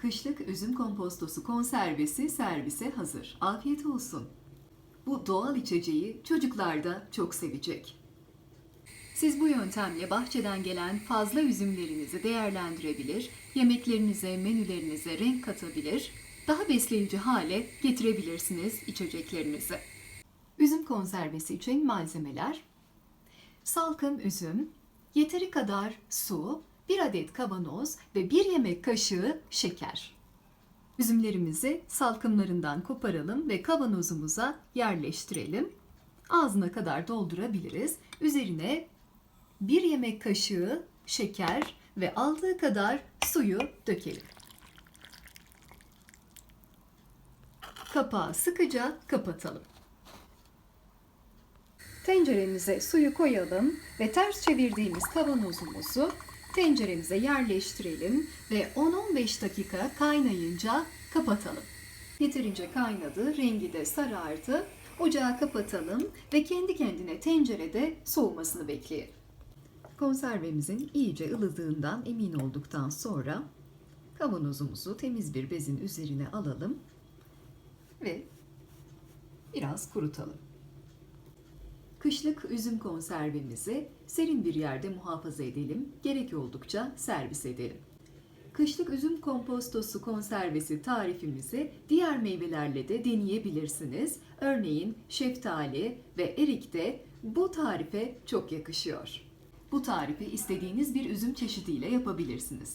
Kışlık üzüm kompostosu konservesi servise hazır. Afiyet olsun. Bu doğal içeceği çocuklar da çok sevecek. Siz bu yöntemle bahçeden gelen fazla üzümlerinizi değerlendirebilir, yemeklerinize, menülerinize renk katabilir, daha besleyici hale getirebilirsiniz içeceklerinizi. Üzüm konservesi için malzemeler salkım üzüm, yeteri kadar su, bir adet kavanoz ve bir yemek kaşığı şeker. Üzümlerimizi salkımlarından koparalım ve kavanozumuza yerleştirelim. Ağzına kadar doldurabiliriz. Üzerine bir yemek kaşığı şeker ve aldığı kadar suyu dökelim. Kapağı sıkıca kapatalım. Tenceremize suyu koyalım ve ters çevirdiğimiz kavanozumuzu tenceremize yerleştirelim ve 10-15 dakika kaynayınca kapatalım. Yeterince kaynadı, rengi de sarardı. Ocağı kapatalım ve kendi kendine tencerede soğumasını bekleyelim. Konservemizin iyice ılıdığından emin olduktan sonra kavanozumuzu temiz bir bezin üzerine alalım ve biraz kurutalım. Kışlık üzüm konservemizi serin bir yerde muhafaza edelim, gerek oldukça servis edelim. Kışlık üzüm kompostosu konservesi tarifimizi diğer meyvelerle de deneyebilirsiniz. Örneğin şeftali ve erik de bu tarife çok yakışıyor. Bu tarifi istediğiniz bir üzüm çeşidiyle yapabilirsiniz.